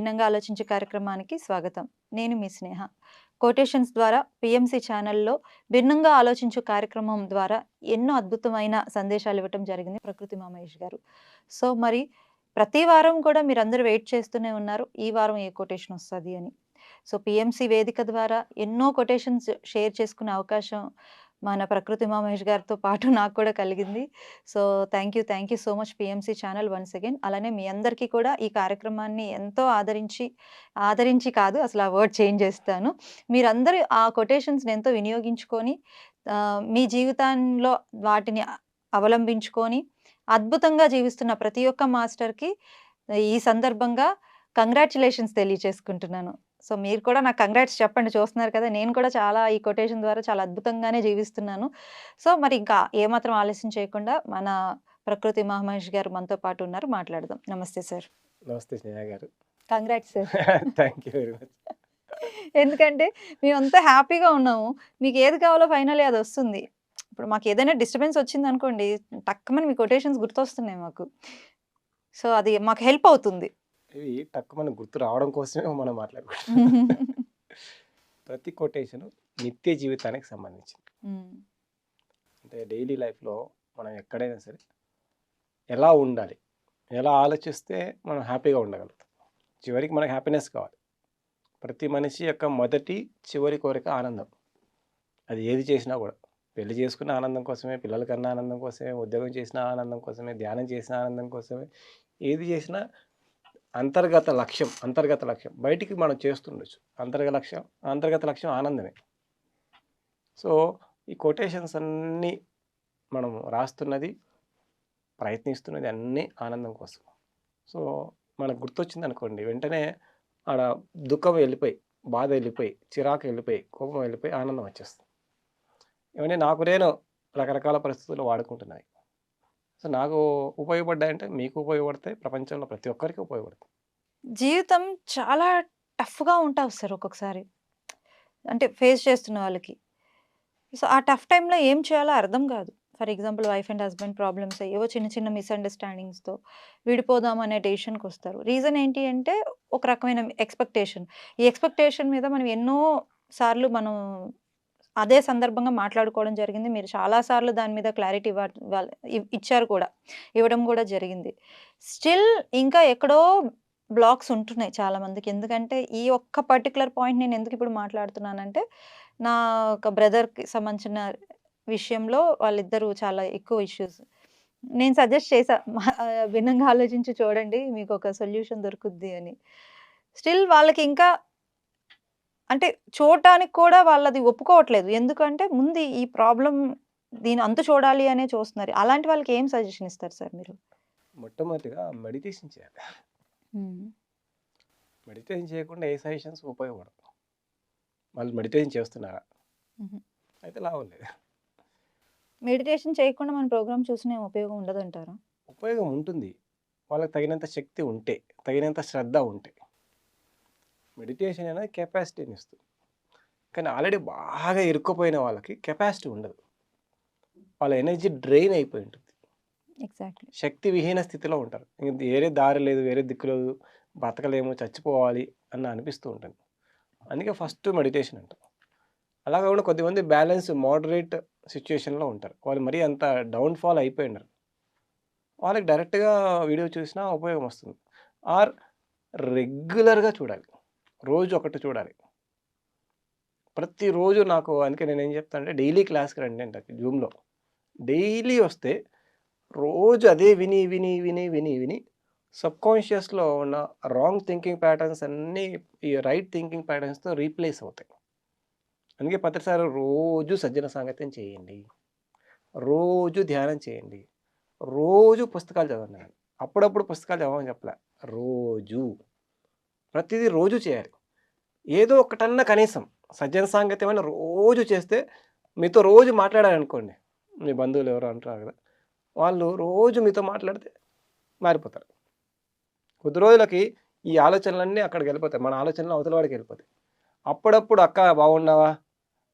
భిన్నంగా ఆలోచించే కార్యక్రమానికి స్వాగతం. నేను మీ స్నేహ. కోటేషన్స్ ద్వారా పిఎంసి ఛానల్లో భిన్నంగా ఆలోచించే కార్యక్రమం ద్వారా ఎన్నో అద్భుతమైన సందేశాలు ఇవ్వటం జరిగింది ప్రకృతి మామేష్ గారు. సో మరి ప్రతి వారం కూడా మీరందరూ వెయిట్ చేస్తూనే ఉన్నారు. ఈ వారం ఏ కొటేషన్ వస్తుంది అని. సో పిఎంసి వేదిక ద్వారా ఎన్నో కొటేషన్స్ షేర్ చేసుకునే అవకాశం మన ప్రకృతి మహేష్ గారితో పాటు నాకు కూడా కలిగింది. So thank you thank you so much PMC channel once again. అలానే మీ అందరికీ కూడా ఈ కార్యక్రమాన్ని ఎంతో ఆదరించి ఆదరించి కాదు అసలు ఆ వర్డ్ చేంజ్ చేస్తాను. మీరందరూ ఆ కొటేషన్స్ని ఎంతో వినియోగించుకొని మీ జీవితంలో వాటిని అవలంబించుకొని అద్భుతంగా జీవిస్తున్న ప్రతి ఒక్క మాస్టర్కి ఈ సందర్భంగా కంగ్రాచులేషన్స్ తెలియచేసుకుంటున్నాను. సో మీరు కూడా నాకు కంగ్రాట్స్ చెప్పండి. చూస్తున్నారు కదా నేను కూడా చాలా ఈ కొటేషన్ ద్వారా చాలా అద్భుతంగానే జీవిస్తున్నాను. సో మరి ఇంకా ఏమాత్రం ఆలస్యం చేయకుండా మన ప్రకృతి మహమహేష్ గారు మనతో పాటు ఉన్నారు. మాట్లాడదాం. నమస్తే సార్. నమస్తే స్నేహ గారు. Congrats sir. Thank you very much ఎందుకంటే మేమంతా హ్యాపీగా ఉన్నాము. మీకు ఏది కావాలో ఫైనల్లీ అది వస్తుంది. ఇప్పుడు మాకు ఏదైనా డిస్టర్బెన్స్ వచ్చింది అనుకోండి టక్కమని మీ కొటేషన్స్ గుర్తొస్తున్నాయి మాకు. సో అది మాకు హెల్ప్ అవుతుంది. ఇవి తక్కువ మనకు గుర్తు రావడం కోసమే మనం మాట్లాడుకుంటాం ప్రతి కొటేషన్ నిత్య జీవితానికి సంబంధించింది. అంటే డైలీ లైఫ్లో మనం ఎక్కడైనా సరే ఎలా ఉండాలి ఎలా ఆలోచిస్తే మనం హ్యాపీగా ఉండగలుగుతాం. చివరికి మనకు హ్యాపీనెస్ కావాలి. ప్రతి మనిషి యొక్క మొదటి చివరి కోరిక ఆనందం. అది ఏది చేసినా కూడా. పెళ్ళి చేసుకున్న ఆనందం కోసమే పిల్లల కన్నా ఆనందం కోసమే ఉద్యోగం చేసిన ఆనందం కోసమే ధ్యానం చేసిన ఆనందం కోసమే ఏది చేసినా అంతర్గత లక్ష్యం అంతర్గత లక్ష్యం. బయటికి మనం చేస్తుండొచ్చు. అంతర్గత లక్ష్యం అంతర్గత లక్ష్యం ఆనందమే. సో ఈ కొటేషన్స్ అన్నీ మనం రాస్తున్నది ప్రయత్నిస్తున్నది అన్నీ ఆనందం కోసం. సో మనకు గుర్తొచ్చింది అనుకోండి వెంటనే ఆడ దుఃఖం వెళ్ళిపోయి బాధ వెళ్ళిపోయి చిరాకు వెళ్ళిపోయి కోపం వెళ్ళిపోయి ఆనందం వచ్చేస్తుంది. ఇవన్నీ నాకు నేను రకరకాల పరిస్థితుల్లో వాడుకుంటున్నాయి సో నాకు ఉపయోగపడ్డాయంటే మీకు ఉపయోగపడతాయి ప్రపంచంలో ప్రతి ఒక్కరికి ఉపయోగపడతాయి. జీవితం చాలా టఫ్గా ఉంటావు సార్ ఒక్కొక్కసారి. అంటే ఫేస్ చేస్తున్న వాళ్ళకి. సో ఆ టఫ్ టైంలో ఏం చేయాలో అర్థం కాదు. For example wife and husband problems ఏవో చిన్న చిన్న మిస్అండర్స్టాండింగ్స్తో విడిపోదాం అనే డెసిషన్కి వస్తారు. రీజన్ ఏంటి అంటే ఒక రకమైన ఎక్స్పెక్టేషన్. ఈ ఎక్స్పెక్టేషన్ మీద మనం ఎన్నో సార్లు మనం అదే సందర్భంగా మాట్లాడుకోవడం జరిగింది. మీరు చాలాసార్లు దాని మీద క్లారిటీ ఇవ్వాలి- ఇచ్చారు కూడా. ఇవ్వడం కూడా జరిగింది. స్టిల్ ఇంకా ఎక్కడో బ్లాక్స్ ఉంటున్నాయి చాలా మందికి. ఎందుకంటే ఈ ఒక్క పర్టికులర్ పాయింట్ నేను ఎందుకు ఇప్పుడు మాట్లాడుతున్నానంటే నా ఒక బ్రదర్కి సంబంధించిన విషయంలో వాళ్ళిద్దరూ చాలా ఎక్కువ ఇష్యూస్. నేను సజెస్ట్ చేశా భిన్నంగా ఆలోచించి చూడండి మీకు ఒక సొల్యూషన్ దొరుకుద్ది అని. స్టిల్ వాళ్ళకి ఇంకా అంటే చూడటానికి కూడా వాళ్ళది ఒప్పుకోవట్లేదు. ఎందుకంటే ముందు ఈ ప్రాబ్లం దీని అంతు చూడాలి అనే చూస్తున్నారు. అలాంటి వాళ్ళకి ఏం సజెషన్ ఇస్తారు సార్ మీరు? మొట్టమొదటిగా మెడిటేషన్ చేయాలి. మెడిటేషన్ చేయకుండా ఏ సజెషన్స్ ఉపయోగపడవు. వాళ్ళు మెడిటేషన్ చేస్తున్నారా. అయితే లాభం లేదు. మెడిటేషన్ చేయకుండా మన ప్రోగ్రామ్ చూసిన ఉపయోగం ఉండదు అంటారా ఉపయోగం ఉంటుంది. వాళ్ళకి తగినంత శక్తి ఉంటే తగినంత శ్రద్ధ ఉంటే. మెడిటేషన్ అనేది కెపాసిటీని ఇస్తుంది. కానీ ఆల్రెడీ బాగా ఇరుక్కుపోయిన వాళ్ళకి కెపాసిటీ ఉండదు. వాళ్ళ ఎనర్జీ డ్రైన్ అయిపోయి ఉంటుంది. ఎగ్జాక్ట్లీ. శక్తి విహీన స్థితిలో ఉంటారు. ఇంక వేరే దారి లేదు వేరే దిక్కు లేదు బతకలేము చచ్చిపోవాలి అన్న అనిపిస్తూ ఉంటుంది. అందుకే ఫస్ట్ మెడిటేషన్ అంటారు. అలా కాకుండా కొద్దిమంది బ్యాలెన్స్ మోడరేట్ సిచ్యుయేషన్లో ఉంటారు. వాళ్ళు మరీ అంత డౌన్ఫాల్ అయిపోయి ఉండరు. వాళ్ళకి డైరెక్ట్గా వీడియో చూసినా ఉపయోగం వస్తుంది. ఆర్ రెగ్యులర్గా చూడాలి. రోజు ఒకటి చూడాలి ప్రతిరోజు నాకు అందుకే నేను ఏం చెప్తాను అంటే డైలీ క్లాస్కి రండి అంటే జూమ్లో. డైలీ వస్తే రోజు అదే విని విని విని విని విని సబ్కాన్షియస్లో ఉన్న రాంగ్ థింకింగ్ ప్యాటర్న్స్ అన్నీ ఈ రైట్ థింకింగ్ ప్యాటర్న్స్తో రీప్లేస్ అవుతాయి. అందుకే ప్రతిసారి రోజు సజ్జన సాంగత్యం చేయండి. రోజు ధ్యానం చేయండి. రోజు పుస్తకాలు చదవండి. అప్పుడప్పుడు పుస్తకాలు చదవమని చెప్పలే. రోజు. ప్రతిదీ రోజు చేయాలి. ఏదో ఒకటన్నా కనీసం సజ్జన సాంగత్యం అని రోజు చేస్తే మీతో రోజు మాట్లాడాలనుకోండి మీ బంధువులు ఎవరు అంటారు కదా వాళ్ళు రోజు మీతో మాట్లాడితే మారిపోతారు. కొద్ది రోజులకి ఈ ఆలోచనలన్నీ అక్కడికి వెళ్ళిపోతాయి మన ఆలోచనలు అవతల వాడికి వెళ్ళిపోతాయి. అప్పుడప్పుడు అక్క బాగున్నావా?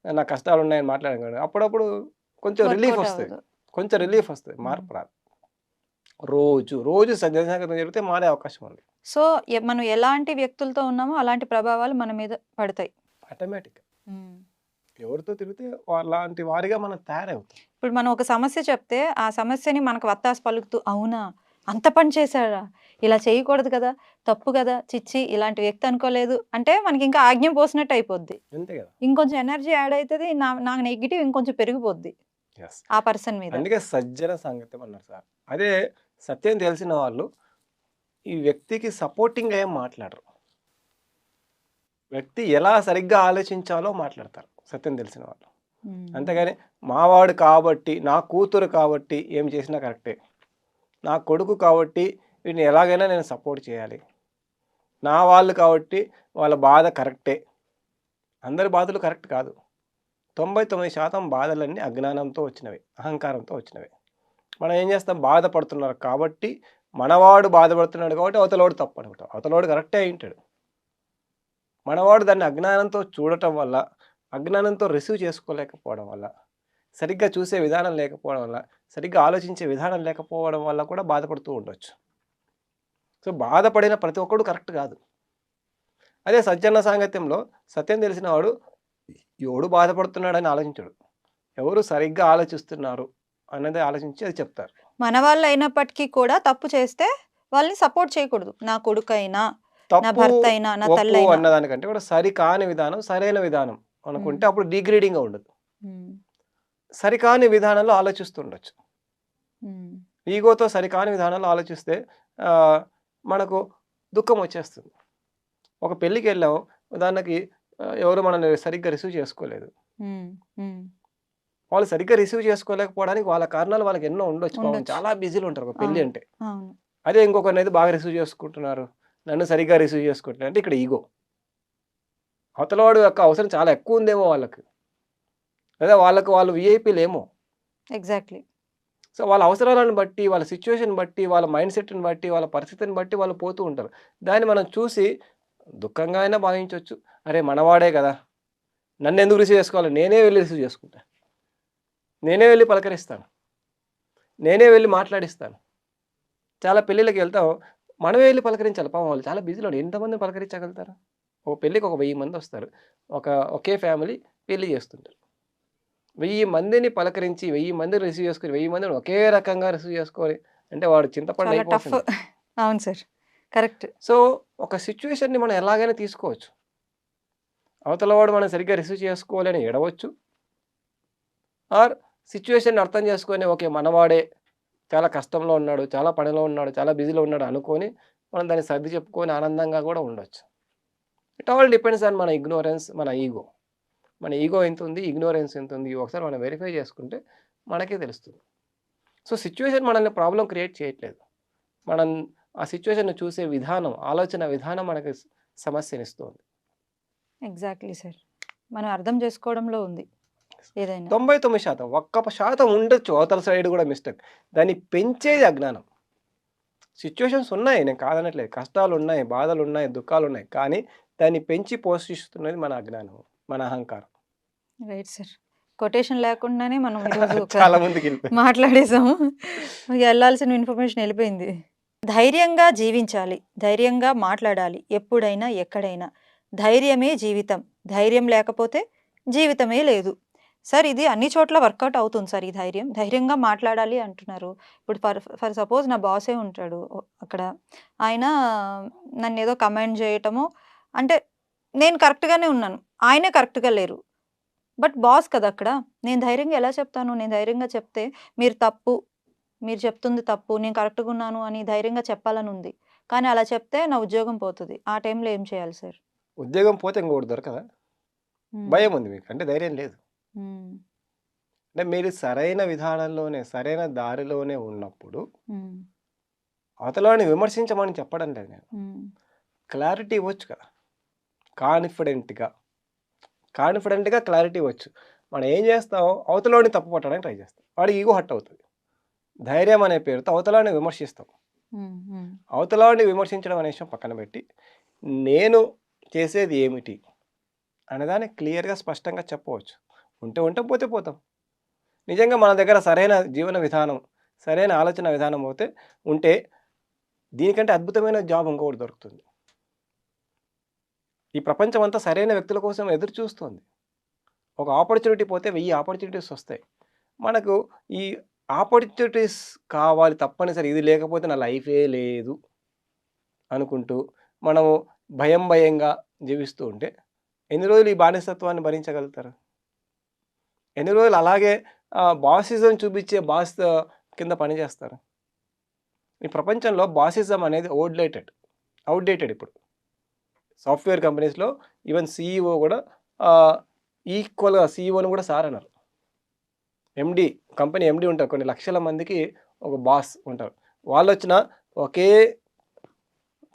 నా కష్టాలు ఉన్నాయని మాట్లాడాను అప్పుడప్పుడు కొంచెం రిలీఫ్ వస్తుంది. కొంచెం రిలీఫ్ వస్తుంది మార్పు రాదు. రోజు రోజు సజ్జన సంగతం జరిగితే మారే అవకాశం ఉంది. సో మనం ఎలాంటి వ్యక్తులతో ఉన్నామో అలాంటి ప్రభావాలు మన మీద పడతాయి. ఆటోమేటిక్‌గా. హ్మ్. ఎవరితో తిరిగితే అలాంటి వారిగా మనం తయారవుతాం. ఇప్పుడు మనం ఒక సమస్య చెప్తే, ఆ సమస్యని మనకు వత్తాసు పలుకుతూ, అవునా! అంత పని చేశాడా? ఇలా చేయకూడదు కదా! తప్పు కదా! ఛీ! ఇలాంటి వ్యక్తి అనుకోలేదు. అంటే మనకి ఇంకా ఆజ్ఞ పోసినట్టు అయిపోద్ది. ఇంకొంచెం ఎనర్జీ యాడ్ అయితది. నా నా నెగెటివ్ ఇంకొంచెం పెరిగిపోద్ది. ఆ పర్సన్ మీద. అందుకే సజ్జన సాంగత్యం అన్నారు సార్. అదే సత్యం తెలిసిన వాళ్ళు ఈ వ్యక్తికి సపోర్టింగ్‌గా ఏం మాట్లాడరు. వ్యక్తి ఎలా సరిగ్గా ఆలోచించాలో మాట్లాడతారు. సత్యం తెలిసిన వాళ్ళు. అంతేగాని మావాడు కాబట్టి, నా కూతురు కాబట్టి ఏం చేసినా కరెక్టే. నా కొడుకు కాబట్టి వీడిని ఎలాగైనా నేను సపోర్ట్ చేయాలి. నా వాళ్ళు కాబట్టి వాళ్ళ బాధ కరెక్టే. అందరి బాధలు కరెక్ట్ కాదు. 99% బాధలన్నీ అజ్ఞానంతో వచ్చినవే. అహంకారంతో వచ్చినవే. మనం ఏం చేస్తాం బాధపడుతున్నారు కాబట్టి, మనవాడు బాధపడుతున్నాడు కాబట్టి అవతలోడు తప్పు అనుకుంటాం. అవతలోడు కరెక్టే అయింటాడు మనవాడు దాన్ని అజ్ఞానంతో చూడటం వల్ల, అజ్ఞానంతో రిసీవ్ చేసుకోలేకపోవడం వల్ల, సరిగ్గా చూసే విధానం లేకపోవడం వల్ల, సరిగ్గా ఆలోచించే విధానం లేకపోవడం వల్ల కూడా బాధపడుతూ ఉండొచ్చు. సో, బాధపడిన ప్రతి ఒక్కడు కరెక్ట్ కాదు. అదే సజ్జన సాంగత్యంలో సత్యం తెలిసిన వాడు ఎవడు బాధపడుతున్నాడని ఆలోచించడు. ఎవరు సరిగ్గా ఆలోచిస్తున్నారు అన్నది ఆలోచించి అది చెప్తారు. మన వాళ్ళు అయినప్పటికీ కూడా తప్పు చేస్తే వాళ్ళని సపోర్ట్ చేయకూడదు. నా కొడుకైనా, నా భర్త అయినా, నా తల్లైనా. అన్నదానికంటే కూడా సరికాని విధానం, సరైన విధానం అనుకుంటే. అప్పుడు డిగ్రేడింగ్‌గా ఉండదు. సరికాని విధానంలో ఆలోచిస్తూ ఉండొచ్చు. హ్మ్. ఈగోతో సరికాని విధానంలో ఆలోచిస్తే మనకు దుఃఖం వచ్చేస్తుంది. ఒక పెళ్ళికెళ్ళాం. ఉదాహరణకి ఆహ్, ఎవరు మనల్ని సరిగ్గా రిసీవ్ చేసుకోలేదు. వాళ్ళు సరిగ్గా రిసీవ్ చేసుకోలేకపోవడానికి వాళ్ళ కారణాలు వాళ్ళకి ఎన్నో ఉండొచ్చు. పాపం. చాలా బిజీలో ఉంటారు ఒక పెళ్ళి. అంటే. అదే ఇంకొకరినైతే బాగా రిసీవ్ చేసుకుంటున్నారు. నన్ను సరిగ్గా రిసీవ్ చేసుకోవట్లేదు అంటే ఇక్కడ ఈగో. అవతలవాడు యొక్క అవసరం చాలా ఎక్కువ ఉందేమో వాళ్ళకి. లేదా వాళ్ళకి వాళ్ళు వీఐపీలేమో. ఎగ్జాక్ట్‌లీ. సో, వాళ్ళ అవసరాలను బట్టి, వాళ్ళ సిట్యుయేషన్ బట్టి, వాళ్ళ మైండ్ సెట్‌ని బట్టి, వాళ్ళ పరిస్థితిని బట్టి వాళ్ళు పోతూ ఉంటారు. దాన్ని మనం చూసి దుఃఖంగా అయినా భావించొచ్చు. అరే! మనవాడే కదా! నన్నెందుకు రిసీవ్ చేసుకోవాలి? నేనే వెళ్ళి రిసీవ్ చేసుకుంటా. నేనే వెళ్ళి పలకరిస్తాను. నేనే వెళ్ళి మాట్లాడిస్తాను. చాలా పెళ్ళిళ్ళకి వెళ్తాం. మనమే వెళ్ళి పలకరించాలి. పాపం వాళ్ళు చాలా బిజీలో ఎంతమందిని పలకరించగలుగుతారు? ఒక పెళ్ళికి ఒక 1000 మంది వస్తారు. ఒక ఒకే ఫ్యామిలీ పెళ్ళి చేస్తుంటారు. 1000 మందిని పలకరించి, 1000 మందిని రిసీవ్ చేసుకొని, 1000 మందిని ఒకే రకంగా రిసీవ్ చేసుకొని అంటే వాడు చింతపండు. అయిపోతుంది. అవును సార్. కరెక్ట్. సో, ఒక సిట్యుయేషన్‌ని మనం ఎలాగైనా తీసుకోవచ్చు. అవతలవాడు మనం సరిగ్గా రిసీవ్ చేసుకోవాలని ఎడవచ్చు. ఆర్ సిచ్యువేషన్ అర్థం చేసుకొని ఓకే. మనవాడే చాలా కష్టంలో ఉన్నాడు, చాలా పనిలో ఉన్నాడు, చాలా బిజీలో ఉన్నాడు అనుకొని మనం దాన్ని సర్ది చెప్పుకొని ఆనందంగా కూడా ఉండొచ్చు. ఇట్ ఆల్ డిపెండ్స్ ఆన్ మన ఇగ్నోరెన్స్, మన ఈగో. మన ఈగో ఎంత ఉంది ఇగ్నోరెన్స్ ఎంతుంది? ఒకసారి మనం వెరిఫై చేసుకుంటే మనకే తెలుస్తుంది. సో, సిచ్యువేషన్ మనల్ని ప్రాబ్లం క్రియేట్ చేయట్లేదు. మనం ఆ సిచ్యువేషన్ చూసే విధానం, ఆలోచన విధానం మనకి సమస్యనిస్తుంది ఎగ్జాక్ట్‌లీ సార్. మనం అర్థం చేసుకోవడంలో ఉంది. ఏదైనా. 99% ఒక్క ప శాతం ఉండొచ్చు అవతల సైడ్ కూడా మిస్టేక్. దాన్ని పెంచేది అజ్ఞానం. సిట్యుయేషన్స్ ఉన్నాయి. నేను కాదనట్లేదు. కష్టాలున్నాయి, బాధలున్నాయి, దుఃఖాలున్నాయి. కానీ దాన్ని పెంచి పోషిస్తున్నది మన అజ్ఞానం, మన అహంకారం. Right sir. కొటేషన్ లేకుండానే మనం చాలా ముందుకెళ్ళిపోయాం. మాట్లాడేసాము. ఎళ్ళాల్సిన ఇన్ఫర్మేషన్ ఎళ్ళిపోయింది. ధైర్యంగా జీవించాలి. ధైర్యంగా మాట్లాడాలి. ఎప్పుడైనా, ఎక్కడైనా. ధైర్యమే జీవితం. ధైర్యం లేకపోతే జీవితమే లేదు. సార్ ఇది అన్ని చోట్ల వర్కౌట్ అవుతుంది సార్ ఈ ధైర్యం. ధైర్యంగా మాట్లాడాలి అంటున్నారు. ఇప్పుడు ఫర్ ఫర్ సపోజ్ నా బాసే ఉంటాడు అక్కడ. ఆయన నన్నేదో కమెంట్ చేయటమో అంటే నేను కరెక్ట్‌గానే ఉన్నాను. ఆయనే కరెక్ట్‌గా లేరు. బట్ బాస్ కదా అక్కడ. నేను ధైర్యంగా ఎలా చెప్తాను? నేను ధైర్యంగా చెప్తే మీరు తప్పు. మీరు చెప్తుంది తప్పు. నేను కరెక్ట్‌గా ఉన్నాను అని ధైర్యంగా చెప్పాలని ఉంది. కానీ అలా చెప్తే నా ఉద్యోగం పోతది. ఆ టైంలో ఏం చేయాలి సార్? ఉద్యోగం పోతే ఇంకొకటి దొరకదా? భయం ఉంది మీకు. అంటే ధైర్యం లేదు. అంటే మీరు సరైన విధానంలోనే, సరైన దారిలోనే ఉన్నప్పుడు. అవతలవాడిని విమర్శించమని చెప్పడం లేదు నేను. క్లారిటీ ఇవ్వచ్చు కదా! కాన్ఫిడెంట్‌గా. కాన్ఫిడెంట్‌గా క్లారిటీ ఇవ్వచ్చు. మనం ఏం చేస్తాం అవతలోడిని తప్పు పట్టడానికి ట్రై చేస్తాం. వాడి ఈగో హర్ట్ అవుతది. ధైర్యం అనే పేరుతో అవతలాడిని విమర్శిస్తాం. అవతలాడిని విమర్శించడం అనే విషయం పక్కన పెట్టి, నేను చేసేది ఏమిటి? అనేదాన్ని క్లియర్‌గా స్పష్టంగా చెప్పవచ్చు. ఉంటే ఉంటే పోతే పోతాం. నిజంగా మన దగ్గర సరైన జీవన విధానం, సరైన ఆలోచన విధానం పోతే ఉంటే దీనికంటే అద్భుతమైన జాబ్ ఇంకొకటి దొరుకుతుంది. ఈ ప్రపంచం అంతా సరైన వ్యక్తుల కోసం ఎదురు చూస్తుంది. ఒక ఆపర్చునిటీ పోతే వెయ్యి ఆపర్చునిటీస్ వస్తాయి. మనకు ఈ ఆపర్చునిటీస్ కావాలి తప్పనిసరి ఇది లేకపోతే నా లైఫే లేదు అనుకుంటూ మనము భయం భయంగా జీవిస్తూ ఉంటే ఎన్ని రోజులు ఈ బానిసత్వాన్ని భరించగలుగుతారు? ఎన్ని రోజులు అలాగే బాసిజం చూపించే బాస్ కింద పనిచేస్తారు ఈ ప్రపంచంలో బాసిజం అనేది అవుట్డేటెడ్ అవుట్డేటెడ్ ఇప్పుడు. సాఫ్ట్వేర్ కంపెనీస్లో ఈవెన్ సీఈఓ కూడా ఈక్వల్గా సీఈఓని కూడా సార్ అన్నారు ఎండి కంపెనీ ఎండి ఉంటారు కొన్ని లక్షల మందికి ఒక బాస్ ఉంటారు. వాళ్ళు వచ్చిన ఒకే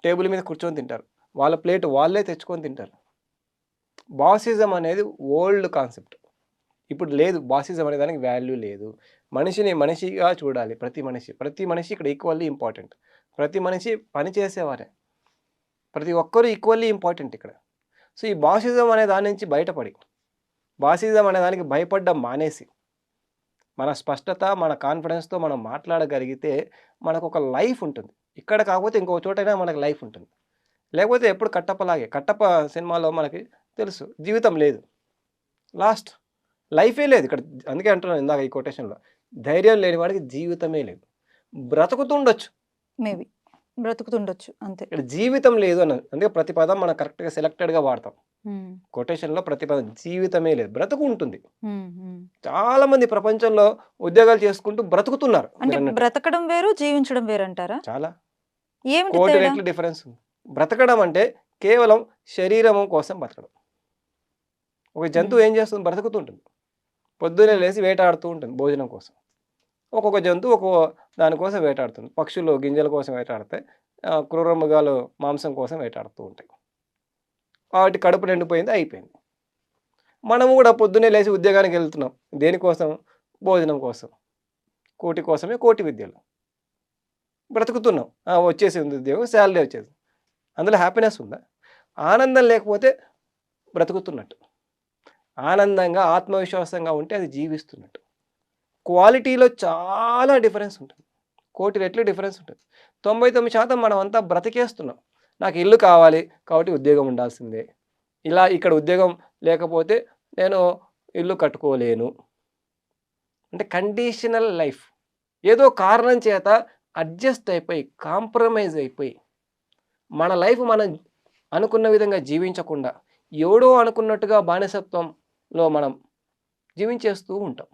టేబుల్ మీద కూర్చొని తింటారు. వాళ్ళ ప్లేట్ వాళ్ళే తెచ్చుకొని తింటారు. బాసిజం అనేది ఓల్డ్ కాన్సెప్ట్. ఇప్పుడు లేదు బాసిజం అనే దానికి వాల్యూ లేదు. మనిషిని మనిషిగా చూడాలి ప్రతి మనిషి. ప్రతి మనిషి ఇక్కడ ఈక్వల్లీ ఇంపార్టెంట్ ప్రతి మనిషి పని చేసేవారే. ప్రతి ఒక్కరూ ఈక్వల్లీ ఇంపార్టెంట్ ఇక్కడ. సో ఈ బాసిజం అనే దాని నుంచి బయటపడి బాసిజం అనే దానికి భయపడ్డం మానేసి మన స్పష్టత మన కాన్ఫిడెన్స్తో మనం మాట్లాడగలిగితే మనకు ఒక లైఫ్ ఉంటుంది. ఇక్కడ కాకపోతే ఇంకో చోటైనా మనకు లైఫ్ ఉంటుంది. లేకపోతే ఎప్పుడు కట్టప్పలాగే కట్టప్ప సినిమాలో మనకి తెలుసు జీవితం లేదు. లాస్ట్ లైఫే లేదు. ఇక్కడ అందుకే అంటున్నాను ఇందాక ఈ కొటేషన్లో. ధైర్యం లేని వాడికి జీవితమే లేదు. బ్రతుకుతుండొచ్చు. మేబీ. బ్రతుకుతుండొచ్చు. అంతే. ఇక్కడ జీవితం లేదు అని అందుకే ప్రతి పదం మనం కరెక్ట్గా సెలెక్టెడ్గా వాడతాం. కొటేషన్లో ప్రతి పదం జీవితమే లేదు. బ్రతుకు ఉంటుంది. చాలా మంది ప్రపంచంలో ఉద్యోగాలు చేసుకుంటూ బ్రతుకుతున్నారు. అంటే. బ్రతకడం వేరు జీవించడం వేరు అంటారా? చాలా. ఏమిటి కోటి తేడా? రెట్లు డిఫరెన్స్ ఉంది. బ్రతకడం అంటే కేవలం శరీరం కోసం బ్రతకడం. ఒక జంతువు ఏం చేస్తుంది? బ్రతుకుతుంటుంది. పొద్దున్నే లేచి వేటాడుతూ ఉంటుంది భోజనం కోసం. ఒక్కొక్క జంతువు ఒక్కొక్క దానికోసం వేటాడుతుంది. పక్షులు గింజల కోసం వేటాడతాయి. క్రూరమృగాలు మాంసం కోసం వేటాడుతూ ఉంటాయి. వాటి కడుపు నిండిపోయింది అయిపోయింది. మనము కూడా పొద్దున్నే లేచి ఉద్యోగానికి వెళ్తున్నాం. దేనికోసం భోజనం కోసం. కోటి కోసమే కోటి విద్యలు. బ్రతుకుతున్నాం. వచ్చేసింది ఉద్యోగం శాలరీ వచ్చేది అందులో హ్యాపీనెస్ ఉందా? ఆనందం లేకపోతే బ్రతుకుతున్నట్టు. ఆనందంగా ఆత్మవిశ్వాసంగా ఉంటే అది జీవిస్తున్నట్టు. క్వాలిటీలో చాలా డిఫరెన్స్ ఉంటుంది. కోటి రెట్లు డిఫరెన్స్ ఉంటుంది. తొంభై తొమ్మిది శాతం మనం అంతా బ్రతికేస్తున్నాం. నాకు ఇల్లు కావాలి కాబట్టి ఉద్యోగం ఉండాల్సిందే. ఇలా ఇక్కడ ఉద్యోగం లేకపోతే నేను ఇల్లు కట్టుకోలేను. అంటే కండిషనల్ లైఫ్. ఏదో కారణం చేత అడ్జస్ట్ అయిపోయి కాంప్రమైజ్ అయిపోయి మన లైఫ్ మనం అనుకున్న విధంగా జీవించకుండా ఎవడో అనుకున్నట్టుగా బానిసత్వం లో మనం జీవించేస్తూ ఉంటాం.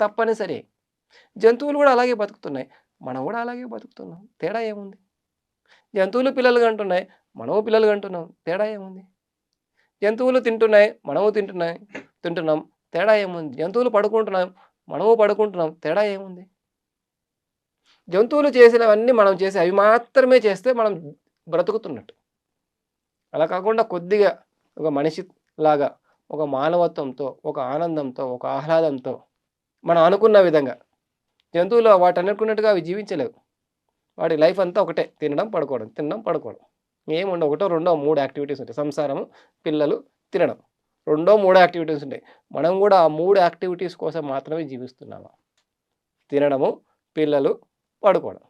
తప్పనిసరి. జంతువులు కూడా అలాగే బతుకుతున్నాయి. మనం కూడా అలాగే బతుకుతున్నాం. తేడా ఏముంది? జంతువులు పిల్లలు కంటున్నాయి. మనము పిల్లలు కంటున్నాం. తేడా ఏముంది? జంతువులు తింటున్నాయి. మనము తింటున్నాయి. తింటున్నాం. తేడా ఏముంది? జంతువులు పడుకుంటున్నాం. మనము పడుకుంటున్నాం. తేడా ఏముంది? జంతువులు చేసినవన్నీ మనం చేసి అవి మాత్రమే చేస్తే మనం బ్రతుకుతున్నట్టు. అలా కాకుండా కొద్దిగా ఒక మనిషి లాగా ఒక మానవత్వంతో ఒక ఆనందంతో ఒక ఆహ్లాదంతో మనం అనుకున్న విధంగా జంతువులు వాటి అనుకున్నట్టుగా అవి జీవించలేవు. వాటి లైఫ్ అంతా ఒకటే తినడం పడుకోవడం తినడం పడుకోవడం. ఏముండవు ఒకటో రెండో మూడు యాక్టివిటీస్ ఉంటాయి. సంసారము పిల్లలు తినడం. రెండో మూడో యాక్టివిటీస్ ఉంటాయి. మనం కూడా ఆ మూడు యాక్టివిటీస్ కోసం మాత్రమే జీవిస్తున్నాము? తినడము పిల్లలు పడుకోవడం.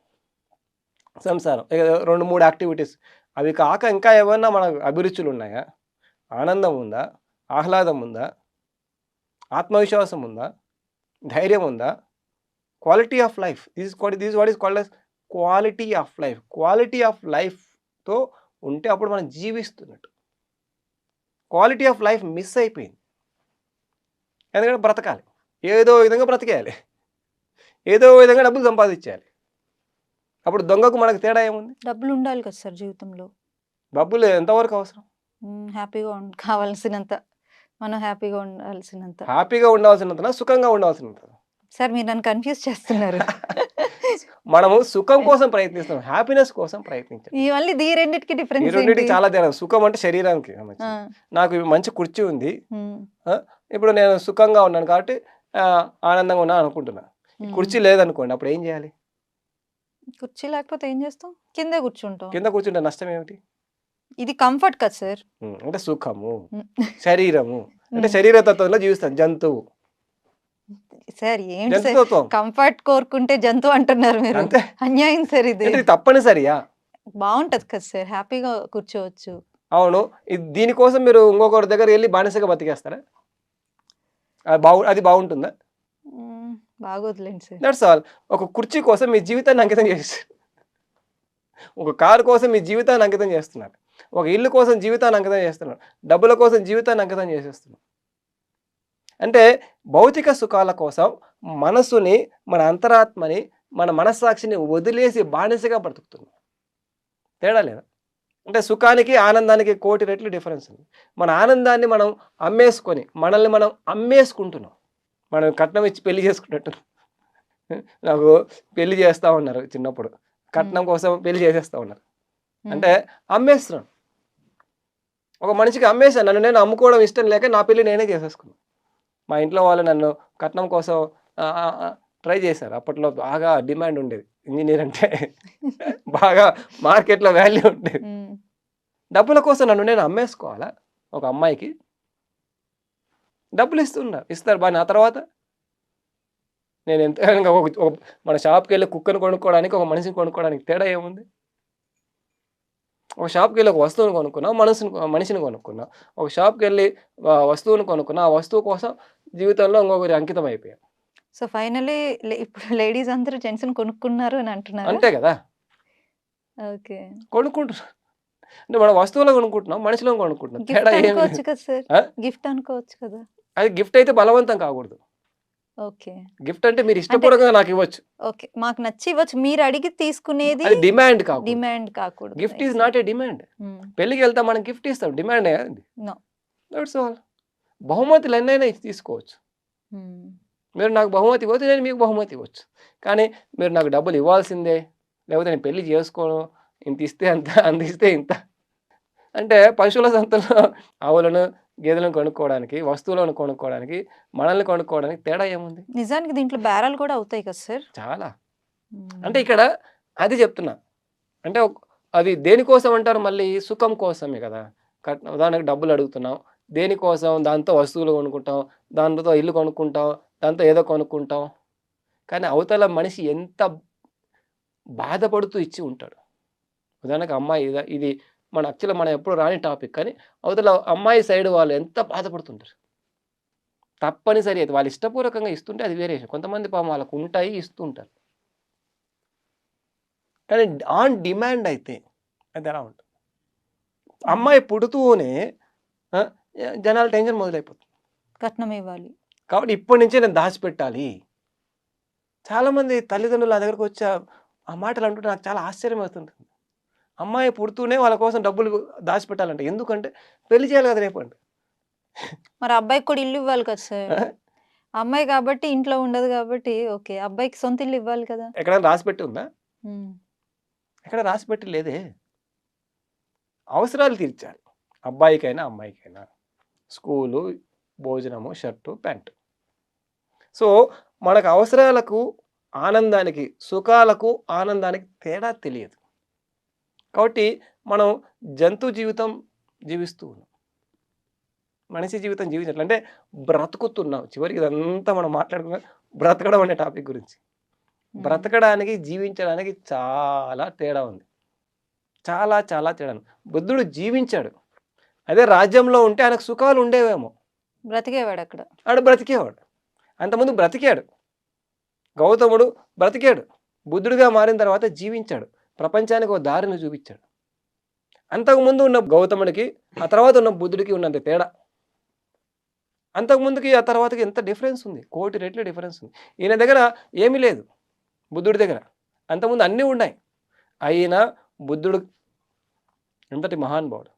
సంసారం. రెండు మూడు యాక్టివిటీస్. అవి కాక ఇంకా ఏమన్నా మన అభిరుచులు ఉన్నాయా? ఆనందం ఉందా? ఆహ్లాదం ఉందా? ఆత్మవిశ్వాసం ఉందా? ధైర్యం ఉందా? Quality of life. This this what is called quality of life quality of లైఫ్తో ఉంటే అప్పుడు మనం జీవిస్తున్నట్టు. క్వాలిటీ ఆఫ్ లైఫ్ మిస్ అయిపోయింది. ఎందుకంటే బ్రతకాలి. ఏదో విధంగా బ్రతికేయాలి. ఏదో విధంగా డబ్బులు సంపాదించాలి అప్పుడు దొంగకు మనకు తేడా ఏముంది? డబ్బులు ఉండాలి కదా సార్ జీవితంలో. డబ్బులు ఎంతవరకు అవసరం? హ్యాపీగా కావాల్సినంత. మనం హ్యాపీగా ఉండాల్సినంత. హ్యాపీగా ఉండాల్సినంత సుఖంగా ఉండాల్సినంత? సార్ మీరు నన్ను కన్ఫ్యూజ్ చేస్తున్నారు. మనము సుఖం కోసం ప్రయత్నిస్తాం హ్యాపీనెస్ కోసం ప్రయత్నించాం మళ్ళీ రెండింటికి ఈ డిఫరెన్స్ రెండింటికి చాలా తేడా. సుఖం అంటే శరీరానికి. నాకు మంచి కుర్చీ ఉంది. ఇప్పుడు నేను సుఖంగా ఉన్నాను కాబట్టి ఆనందంగా ఉన్నాను అనుకుంటున్నా. కుర్చీ లేదనుకోండి అప్పుడు ఏం చేయాలి? కుర్చీ లేకపోతే ఏం చేస్తాం? కిందే కూర్చుంటాం. కింద కూర్చుంటే నష్టం ఏమిటి? ఇది కంఫర్ట్ కదా సార్. అంటే సుఖము. శరీరము. అంటే. శరీర తత్వంలో జీవిస్తాం జంతువు. సార్ ఏంటి సార్? కంఫర్ట్ కోరుకుంటే జంతువు అంటున్నారు మీరు. అన్యాయం సార్ ఇది. తప్పనిసరియా? బాగుంటది కదా సార్ హ్యాపీగా కూర్చోవచ్చు. అవును. ఇది దీనికోసం మీరు ఇంకొకరి దగ్గర వెళ్ళి బానిసగా బతికేస్తారా? అది బాగు అది బాగుంటుందా? బాగోదులేండి సార్. దట్స్ ఆల్ ఒక కుర్చీ కోసం మీ జీవితాన్ని అంకితం చేస్తారు ఒక కారు కోసం మీ జీవితాన్ని అంకితం చేస్తున్నారు. ఒక ఇల్లు కోసం జీవితాన్ని అంకితం చేస్తున్నారు డబ్బుల కోసం జీవితాన్ని అంకితం చేసేస్తున్నారు అంటే భౌతిక సుఖాల కోసం మనసుని మన అంతరాత్మని మన మనస్సాక్షిని వదిలేసి బానిసగా బ్రతుకుతున్నాం తేడా లేదా? అంటే సుఖానికి ఆనందానికి కోటి రెట్లు డిఫరెన్స్ ఉంది. మన ఆనందాన్ని మనం అమ్మేసుకొని మనల్ని మనం అమ్మేసుకుంటున్నాం. మనం కట్నం ఇచ్చి పెళ్ళి చేసుకున్నట్టు. నాకు పెళ్ళి చేస్తా ఉన్నారు చిన్నప్పుడు. కట్నం కోసం పెళ్ళి చేసేస్తా ఉన్నారు. అంటే అమ్మేస్తున్నాను ఒక మనిషికి అమ్మేశాను. నన్ను నేను అమ్ముకోవడం ఇష్టం లేక నా పెళ్ళి నేనే చేసేసుకున్నాను మా ఇంట్లో వాళ్ళు నన్ను కట్నం కోసం ట్రై చేశారు. అప్పట్లో బాగా డిమాండ్ ఉండేది. ఇంజనీర్ అంటే బాగా మార్కెట్లో వాల్యూ ఉండేది. మ్మ్. డబ్బుల కోసం నన్ను నేను అమ్మేసుకోవాలా? ఒక అమ్మాయికి డబ్బులు ఇస్తున్నారు. ఇస్తారు. బాగా నా తర్వాత నేను ఎంత మన షాప్కి వెళ్ళి కుక్కను కొనుక్కోవడానికి ఒక మనిషిని కొనుక్కోవడానికి తేడా ఏముంది? ఒక షాప్కి వెళ్ళి ఒక వస్తువుని కొనుక్కున్నా మనసుని మనిషిని కొనుక్కున్నా ఒక షాప్కి వెళ్ళి వస్తువుని కొనుక్కున్నా ఆ వస్తువు కోసం జీవితంలో ఇంకొకరి అంకితం అయిపోయాం. సో ఫైనలీ ఇప్పుడు లేడీస్ అందరూ జెంట్స్ కొనుక్కున్నారు అని అంటున్నారు? అంతే కదా. ఓకే. కొనుక్కుంటున్నాం అంటే మనం వస్తువులో కొనుక్కుంటున్నాం మనిషిలో కొనుక్కుంటున్నాం. తేడా? గిఫ్ట్ అనుకోవచ్చు కదా. అది గిఫ్ట్ అయితే బలవంతం కాకూడదు. ఓకే. గిఫ్ట్ అంటే మీరు ఇష్టపూర్వకంగా నాకు ఇవ్వచ్చు. ఓకే. మాకు నచ్చి ఇవ్వచ్చు. మీరు అడిగి తీసుకునేది డిమాండ్ కాకూడదు. డిమాండ్ కాకూడదు. Gift is not a demand. పెళ్ళికి వెళ్తాం మనం గిఫ్ట్ ఇస్తాం. Demand No. దట్స్ ఆల్ బహుమతులు ఎన్నైనా తీసుకోవచ్చు. మీరు నాకు బహుమతి ఇవ్వచ్చు నేను మీకు బహుమతి ఇవ్వచ్చు. కానీ మీరు నాకు డబ్బులు ఇవ్వాల్సిందే లేకపోతే నేను పెళ్ళి చేసుకోను ఇంత ఇస్తే అంత అంత ఇస్తే ఇంత. అంటే పశువుల సంతలో ఆవులను గేదెలను కొనుక్కోవడానికి వస్తువులను కొనుక్కోవడానికి మనల్ని కొనుక్కోవడానికి తేడా ఏముంది? నిజానికి దీంట్లో బేరాలు కూడా అవుతాయి కదా సార్. చాలా. అంటే ఇక్కడ అది చెప్తున్నా. అంటే అది దేనికోసం అంటారు మళ్ళీ? సుఖం కోసమే కదా. కట్ ఉదాహరణకు డబ్బులు అడుగుతున్నాం. దేనికోసం? దాంతో వస్తువులు కొనుక్కుంటాం. దాంతో ఇల్లు కొనుక్కుంటాం. దాంతో ఏదో కొనుక్కుంటాం. కానీ అవతల మనిషి ఎంత బాధపడుతూ ఇచ్చి ఉంటాడు. ఉదాహరణకు అమ్మాయి ఇద- ఇది మన యాక్చువల్గా మనం ఎప్పుడు రాని టాపిక్. కానీ అవతల అమ్మాయి సైడ్ వాళ్ళు ఎంత బాధపడుతుంటారు? తప్పనిసరి అయితే వాళ్ళు ఇష్టపూర్వకంగా ఇస్తుంటే అది వేరే విషయం. కొంతమంది పాపం వాళ్ళకు ఉంటాయి ఇస్తుంటారు. కానీ ఆన్ డిమాండ్ అయితే అది ఎలా ఉంటుంది? అమ్మాయి పుడుతూనే జనాల టెన్షన్ మొదలైపోతుంది. కట్నం ఇవ్వాలి. కాబట్టి ఇప్పటి నుంచే నేను దాచిపెట్టాలి. చాలామంది తల్లిదండ్రులు నా దగ్గరకు వచ్చి ఆ- ఆ మాటలు అంటుంటే నాకు చాలా ఆశ్చర్యం అవుతుంటుంది. అమ్మాయి పుడుతూనే వాళ్ళ కోసం డబ్బులు దాచిపెట్టాలంటే. ఎందుకంటే పెళ్ళి చేయాలి కదా రేపు అంటే. మరి అబ్బాయికి కూడా ఇల్లు ఇవ్వాలి కదా సార్? అమ్మాయి కాబట్టి ఇంట్లో ఉండదు కాబట్టి ఓకే. అబ్బాయికి సొంత ఇల్లు ఇవ్వాలి కదా? ఎక్కడైనా రాసిపెట్టి ఉందా? ఉమ్. ఎక్కడ రాసిపెట్టి లేదే. అవసరాలు తీర్చాలి. అబ్బాయికైనా అమ్మాయికైనా. స్కూలు భోజనము షర్టు ప్యాంటు. సో మనకు అవసరాలకు ఆనందానికి సుఖాలకు ఆనందానికి తేడా తెలియదు. కాబట్టి మనం జంతు జీవితం జీవిస్తూ ఉన్నాం. మనిషి జీవితం జీవించట్లే అంటే బ్రతుకుతున్నాం. చివరికి ఇదంతా మనం మాట్లాడుకున్న బ్రతకడం అనే టాపిక్ గురించి. బ్రతకడానికి జీవించడానికి చాలా తేడా ఉంది. చాలా చాలా తేడా. బుద్ధుడు జీవించాడు. అదే రాజ్యంలో ఉంటే ఆయనకు సుఖాలు ఉండేవేమో. బ్రతికేవాడు అక్కడ. ఆడు బ్రతికేవాడు. అంతకుముందు బ్రతికాడు. గౌతముడు బ్రతికాడు. బుద్ధుడిగా మారిన తర్వాత జీవించాడు. ప్రపంచానికి ఒక దారిని చూపించాడు. అంతకుముందు ఉన్న గౌతముడికి ఆ తర్వాత ఉన్న బుద్ధుడికి ఉన్నంత తేడా. అంతకుముందుకి ఆ తర్వాతకి ఎంత డిఫరెన్స్ ఉంది? కోటి రెట్ల డిఫరెన్స్ ఉంది. ఈయన దగ్గర ఏమీ లేదు. బుద్ధుడి దగ్గర. అంతకుముందు అన్నీ ఉన్నాయి. అయినా బుద్ధుడు ఎంతటి మహానుభావుడు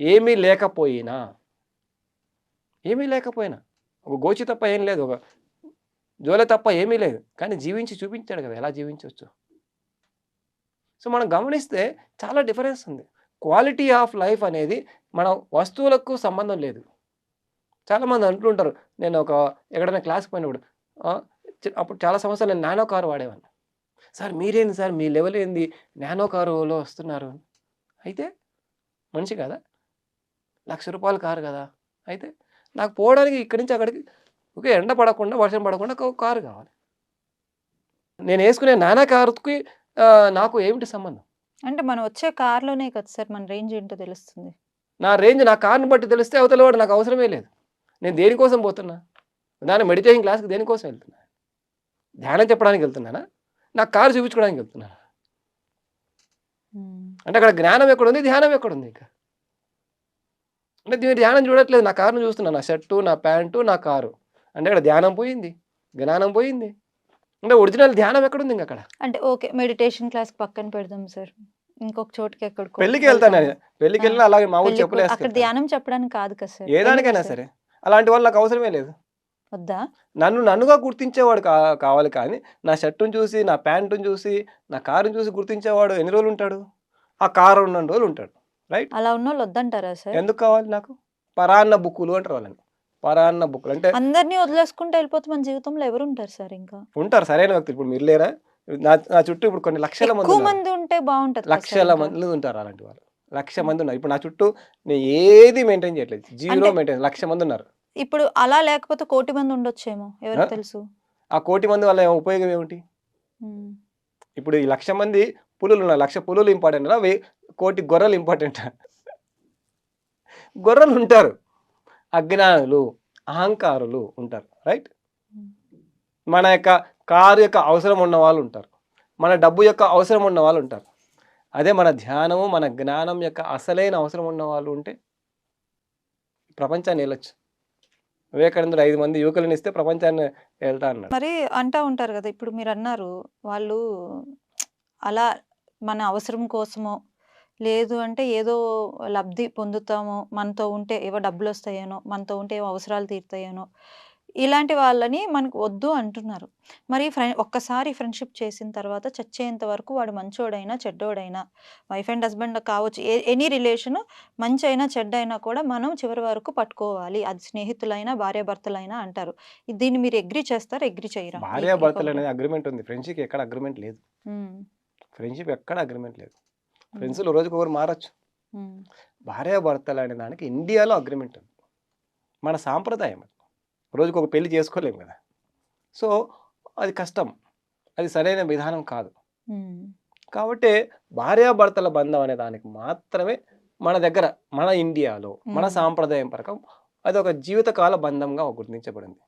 ఏమీ లేకపోయినా ఏమీ లేకపోయినా ఒక గోచి తప్ప ఏం లేదు. ఒక జోలె తప్ప ఏమీ లేదు. కానీ జీవించి చూపించాడు కదా ఎలా జీవించవచ్చు సో మనం గమనిస్తే చాలా డిఫరెన్స్ ఉంది. క్వాలిటీ ఆఫ్ లైఫ్ అనేది మన వస్తువులకు సంబంధం లేదు. చాలామంది అంటుంటారు నేను ఒక ఎక్కడైనా క్లాస్కి పోయినప్పుడు అప్పుడు చాలా సంవత్సరాలు నేను నానో కారు వాడేవాడిని. సార్ మీరేంది సార్? మీ లెవెల్ ఏంది? నానో కారులో వస్తున్నారు. అయితే మనిషి కదా? లక్ష రూపాయల కారు కదా? అయితే నాకు పోవడానికి ఇక్కడి నుంచి అక్కడికి ఓకే ఎండ పడకుండా వర్షం పడకుండా ఒక కారు కావాలి. నేను వేసుకునే నానా కారుకి నాకు ఏమిటి సంబంధం? అంటే మనం వచ్చే కార్లోనే కదా సార్ మన రేంజ్ ఏంటో తెలుస్తుంది. నా రేంజ్ నా కార్ని బట్టి తెలిస్తే అవతల వాడు నాకు అవసరమే లేదు. నేను దేనికోసం పోతున్నా? దాని మెడిటేషన్ క్లాస్కి దేనికోసం వెళ్తున్నా? ధ్యానం చెప్పడానికి వెళ్తున్నానా? నా కారు చూపించుకోవడానికి వెళ్తున్నానా. అంటే అక్కడ జ్ఞానం ఎక్కడుంది? ధ్యానం ఎక్కడుంది ఇంకా? అంటే దీని ధ్యానం చూడట్లేదు. నా కారును చూస్తున్నా. నా షర్టు నా ప్యాంటు నా కారు. అంటే అక్కడ ధ్యానం పోయింది. జ్ఞానం పోయింది. అంటే ఒరిజినల్ ధ్యానం ఎక్కడుంది ఇంకా అక్కడ? అంటే ఓకే మెడిటేషన్ క్లాస్ పక్కన పెడదాం సార్. ఇంకొక చోటుకి ఎక్కడికో పెళ్ళికి వెళ్తాను నేను పెళ్ళికి వెళ్ళినా అలాగే మామూలు పెళ్ళికి చెప్పులు అక్కడ. ధ్యానం చెప్పడానికి కాదు కదా సార్. ఏ దానికైనా ఎందుకు సరే. అలాంటి వాళ్ళు నాకు అవసరమే లేదు. వద్దా? నన్ను నన్నుగా గుర్తించేవాడు కావాలి కానీ నా షర్టును చూసి నా ప్యాంటును చూసి నా కారుని చూసి గుర్తించేవాడు ఎన్ని రోజులు ఉంటాడు? ఆ కారు ఉన్న రోజులు ఉంటాడు. రైట్ అలా ఉన్న వాళ్ళు వద్దంటారా సార్? ఎందుకు కావాలి నాకు? పరాన్న బుక్కులు అంటారు వాళ్ళని. పరాన్న బుక్కులు. అంటే అందరినీ వదిలేసుకుంటే వెళ్ళిపోతే మన జీవితంలో ఎవరు ఉంటారు సార్ ఇంకా? ఉంటారు సరైన వ్యక్తులు. ఇప్పుడు మీరు లేరా? నా నా చుట్టూ ఇప్పుడు కొన్ని లక్షల మంది. మంది ఉంటే బాగుంటది లక్షల. మంది ఉంటారు అలాంటి వాళ్ళు. లక్ష మంది ఉన్నారు. ఇప్పుడు నా చుట్టూ నేను ఏది మెయింటైన్ చేయట్లేదు. జీరో మెయింటైన్ లక్ష మంది ఉన్నారు. ఇప్పుడు అలా లేకపోతే కోటి మంది ఉండొచ్చేమో ఎవరికి? తెలుసు? ఆ కోటి మంది వల్ల ఉపయోగం ఏమిటి. ఇప్పుడు ఈ లక్ష మంది పులులు ఉన్నారు. లక్ష పులులు ఇంపార్టెంట్ కోటి గొర్రెలు ఇంపార్టెంట్ గొర్రెలు ఉంటారు. అజ్ఞానులు అహంకారులు ఉంటారు రైట్ ఉమ్. మన యొక్క కారు యొక్క అవసరం ఉన్న వాళ్ళు ఉంటారు. మన డబ్బు యొక్క అవసరం ఉన్న వాళ్ళు ఉంటారు. అదే మన ధ్యానము మన జ్ఞానం యొక్క అసలైన అవసరం ఉన్న వాళ్ళు ఉంటే ప్రపంచాన్ని వెళ్ళొచ్చు వివేకానందుడు ఐదు మంది యువకులను ఇస్తే ప్రపంచాన్ని వెళ్తా అన్నాడు. మరి అంటా ఉంటారు కదా ఇప్పుడు మీరు అన్నారు వాళ్ళు అలా మన అవసరం కోసమో లేదు అంటే ఏదో లబ్ధి పొందుతామో. మనతో ఉంటే ఏవో డబ్బులు వస్తాయేనో మనతో ఉంటే ఏవో అవసరాలు తీరుతాయేనో ఇలాంటి వాళ్ళని మనకు వద్దు అంటున్నారు. మరి ఫ్రెండ్ ఒక్కసారి ఫ్రెండ్షిప్ చేసిన తర్వాత చచ్చేంత వరకు వాడు మంచోడైనా చెడ్డోడైనా వైఫ్ అండ్ హస్బెండ్ కావచ్చు ఎనీ రిలేషన్ మంచి అయినా చెడ్డ అయినా కూడా మనం చివరి వరకు పట్టుకోవాలి. అది స్నేహితులైనా భార్యాభర్తలైనా అంటారు. దీన్ని మీరు ఎగ్రి చేస్తారు? ఎగ్రి చేయరా? ఈ- భార్య ఈ భర్తలు comment? అనేది అగ్రిమెంట్ ఉంది. ఫ్రెండ్షిప్ ఎక్కడ అగ్రిమెంట్ లేదు. ఫ్రెండ్షిప్ ఎక్కడ అగ్రిమెంట్ లేదు. ఫ్రెండ్స్లో రోజుకి ఒకరు మారచ్చు. ఉమ్, భార్య భర్తలు అనే దానికి ఇండియాలో అగ్రిమెంట్ ఉంది. మన సాంప్రదాయం అది. రోజుకి ఒక పెళ్ళి చేసుకోలేము కదా. సో అది కష్టం. అది సరైన విధానం కాదు. కాబట్టి భార్యాభర్తల బంధం అనే దానికి మాత్రమే మన దగ్గర మన ఇండియాలో మన. సాంప్రదాయం ప్రకారం అది ఒక జీవితకాల బంధంగా గుర్తించబడింది.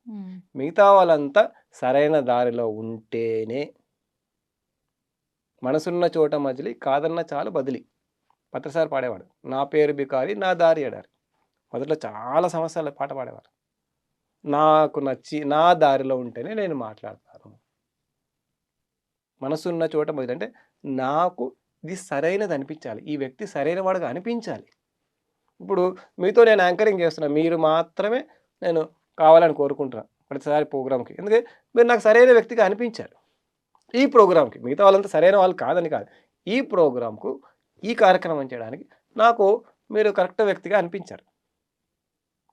మిగతా వాళ్ళంతా సరైన దారిలో ఉంటేనే మనసున్న చోట మజిలి కాదన్న చాలు బదిలి. పత్రసారి పాడేవాడు. నా పేరు బికారి నా దారి ఎడారి. మొదట్లో చాలా సమస్యలు పాట పాడేవారు. నాకు నచ్చి నా దారిలో ఉంటేనే నేను మాట్లాడతాను. మనసున్న చోట మొదలు అంటే నాకు ఇది సరైనది అనిపించాలి. ఈ వ్యక్తి సరైన వాడుగా అనిపించాలి. ఇప్పుడు మీతో నేను యాంకరింగ్ చేస్తున్నా. మీరు మాత్రమే నేను కావాలని కోరుకుంటున్నాను ప్రతిసారి ప్రోగ్రామ్కి. ఎందుకంటే మీరు నాకు సరైన వ్యక్తిగా అనిపించారు. ఈ ప్రోగ్రామ్కి మిగతా వాళ్ళంతా సరైన వాళ్ళు కాదని కాదు. ఈ ప్రోగ్రామ్కు ఈ కార్యక్రమం చేయడానికి నాకు మీరు కరెక్ట్ వ్యక్తిగా అనిపించారు.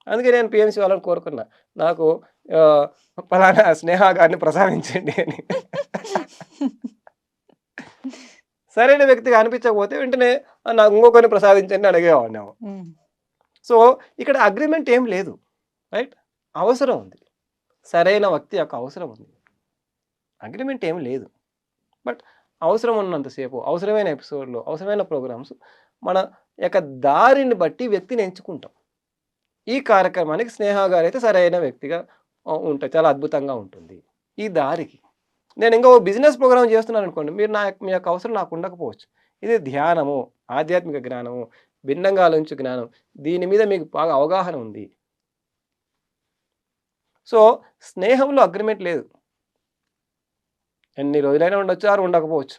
అందుకే నేను పిఎంసి వాళ్ళని కోరుకున్నా. నాకు పలానా స్నేహ గారిని ప్రసాదించండి అని. సరైన వ్యక్తిగా అనిపించకపోతే వెంటనే "ఆ, నాకు ఇంకొకరిని ప్రసాదించండి అడిగేవాడిని సో ఇక్కడ అగ్రిమెంట్ ఏం లేదు. రైట్? అవసరం ఉంది. సరైన వ్యక్తి యొక్క అవసరం ఉంది. అగ్రిమెంట్ ఏం లేదు. బట్ అవసరం ఉన్నంతసేపు అవసరమైన ఎపిసోడ్లు అవసరమైన ప్రోగ్రామ్స్ మన యొక్క దారిని బట్టి వ్యక్తిని ఎంచుకుంటాం. ఈ కార్యక్రమానికి స్నేహ గారు అయితే సరైన వ్యక్తిగా ఉంటుంది ఉంటాయి చాలా అద్భుతంగా ఉంటుంది. ఈ దారికి. నేను ఇంకా ఓ బిజినెస్ ప్రోగ్రామ్ చేస్తున్నాను అనుకోండి మీరు నా మీ యొక్క అవసరం నాకు ఉండకపోవచ్చు. ఇది ధ్యానము ఆధ్యాత్మిక జ్ఞానము భిన్నంగా ఆలోచించే జ్ఞానం. దీని మీద మీకు బాగా అవగాహన ఉంది. సో స్నేహంలో అగ్రిమెంట్ లేదు. ఎన్ని రోజులైనా ఉండొచ్చు ఆరు ఉండకపోవచ్చు.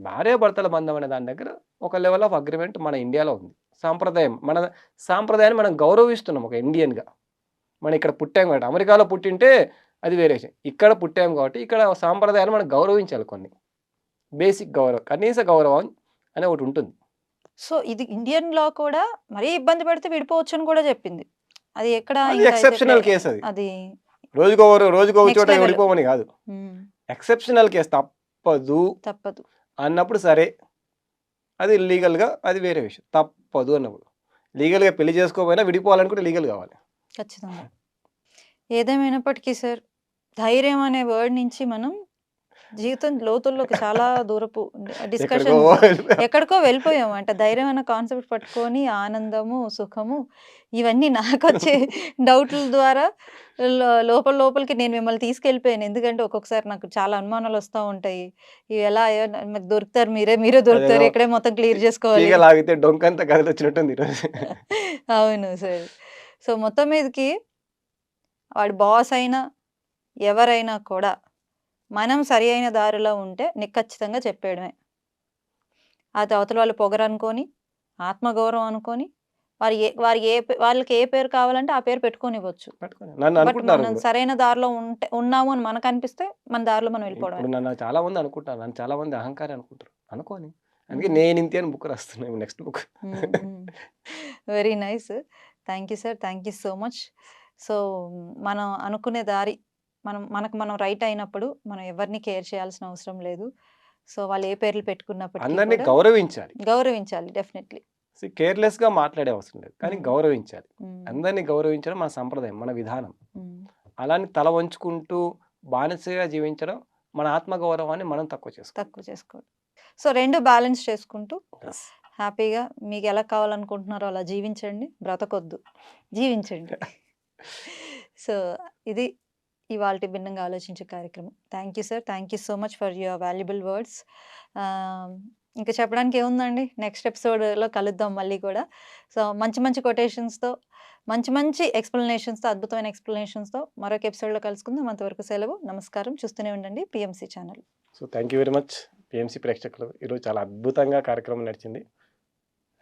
భార్యాభర్తల బంధం అనే దాని దగ్గర ఒక లెవెల్ ఆఫ్ అగ్రిమెంట్ మన ఇండియాలో ఉంది. సాంప్రదాయం మన సాంప్రదాయాన్ని మనం గౌరవిస్తున్నాం ఒక ఇండియన్గా మనం ఇక్కడ పుట్టాం కాబట్టి అమెరికాలో పుట్టింటే అది వేరే విషయం. ఇక్కడ పుట్టాం కాబట్టి ఇక్కడ సాంప్రదాయాన్ని మనం గౌరవించాలి కొన్ని. బేసిక్ గౌరవం కనీస గౌరవం అనే ఒకటి ఉంటుంది. సో ఇది ఇండియన్ లా కూడా మరీ ఇబ్బంది పెడితే విడిపోవచ్చు అని కూడా చెప్పింది. అది ఎక్కడ ఎక్సెప్షనల్ కేసు అది. రోజుకోరు రోజుకో చోట. విడిపోమని కాదు. ఎక్సెప్షనల్ కేసు తప్పదు. తప్పదు. అన్నప్పుడు సరే అది లీగల్గా అది వేరే విషయం. తప్పదు అన్నప్పుడు. లీగల్గా పెళ్ళి చేసుకోకపోయినా విడిపోవాలనుకుంటే లీగల్ కావాలి. ఖచ్చితంగా. ఏదేమైనప్పటికీ సార్ ధైర్యం అనే వర్డ్ నుంచి మనం జీవితం లోతుల్లోకి చాలా దూరపు డిస్కషన్ ఎక్కడికో వెళ్ళిపోయాం. ఎక్కడికో వెళ్ళిపోయాం అంట. ధైర్యం అనే కాన్సెప్ట్ పట్టుకొని ఆనందము సుఖము ఇవన్నీ నాకు వచ్చే డౌట్ల ద్వారా లోపల లోపలికి నేను మిమ్మల్ని తీసుకెళ్ళిపోయాను. ఎందుకంటే ఒక్కొక్కసారి నాకు చాలా అనుమానాలు వస్తూ ఉంటాయి. ఇవి ఎలా అయ్యో, నాకు దొరుకుతారు మీరే మీరే దొరుకుతారు. ఇక్కడే మొత్తం క్లియర్ చేసుకోవాలి. లాగితే డొంకంతా అవును సార్. సో మొత్తం మీదకి వాడి బాస్ అయినా ఎవరైనా కూడా మనం సరి అయిన దారిలో ఉంటే నీకు ఖచ్చితంగా చెప్పేయడమే. అది అవతల వాళ్ళు పొగరు అనుకొని ఆత్మగౌరవం అనుకొని వారి ఏ వారి ఏ వాళ్ళకి ఏ పేరు కావాలంటే ఆ పేరు పెట్టుకొని ఇవ్వచ్చు పట్టుకొని. నన్ను బట్ అనుకుంటున్నారు మనం. సరైన దారిలో ఉంటే ఉన్నాము అని మనకు అనిపిస్తే మన దారిలో మనం నన్ను చాలా మంది అనుకుంటారు నన్ను చాలా మంది అహంకారి అనుకుంటారు అనుకోని. అందుకే. నేను ఇంతే అని బుక్ రాస్తున్నాను next book very nice. Thank you sir thank you so much. So మనం అనుకునే దారి మనం మనకు మనం రైట్ అయినప్పుడు మనం ఎవరిని కేర్ చేయాల్సిన అవసరం లేదు. సో వాళ్ళు ఏ పేర్లు పెట్టుకున్నప్పటికీ అందరినీ గౌరవించాలి. గౌరవించాలి డెఫినెట్లీ. కేర్లెస్గా మాట్లాడే అవసరం లేదు. కానీ. గౌరవించాలి. అందరినీ గౌరవించడం మన సంప్రదాయం మన విధానం. అలాని తల వంచుకుంటూ బానిసగా జీవించడం మన ఆత్మగౌరవాన్ని మనం తక్కువ చేసుకోవాలి. తక్కువ చేసుకోండి సో రెండు బ్యాలెన్స్ చేసుకుంటూ హ్యాపీగా మీకు ఎలా కావాలనుకుంటున్నారో అలా జీవించండి. బ్రతకొద్దు. జీవించండి. సో ఇది ఇవాళ భిన్నంగా ఆలోచించే కార్యక్రమం. Thank you sir thank you so much for your valuable words ఇంకా చెప్పడానికి ఏముందండి? నెక్స్ట్ ఎపిసోడ్లో కలుద్దాం మళ్ళీ కూడా. సో మంచి మంచి కొటేషన్స్తో మంచి మంచి ఎక్స్ప్లెనేషన్స్తో అద్భుతమైన ఎక్స్ప్లెనేషన్స్తో మరొక ఎపిసోడ్లో కలుసుకుందాం. అంతవరకు సెలవు నమస్కారం. చూస్తూనే ఉండండి PMC channel so thank you very much PMC ప్రేక్షకులు. ఈరోజు చాలా అద్భుతంగా కార్యక్రమం నడిచింది.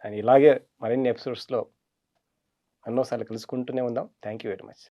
అండ్ ఇలాగే మరిన్ని ఎపిసోడ్స్లో ఎన్నోసార్లు కలుసుకుంటూనే ఉందాం. Thank you very much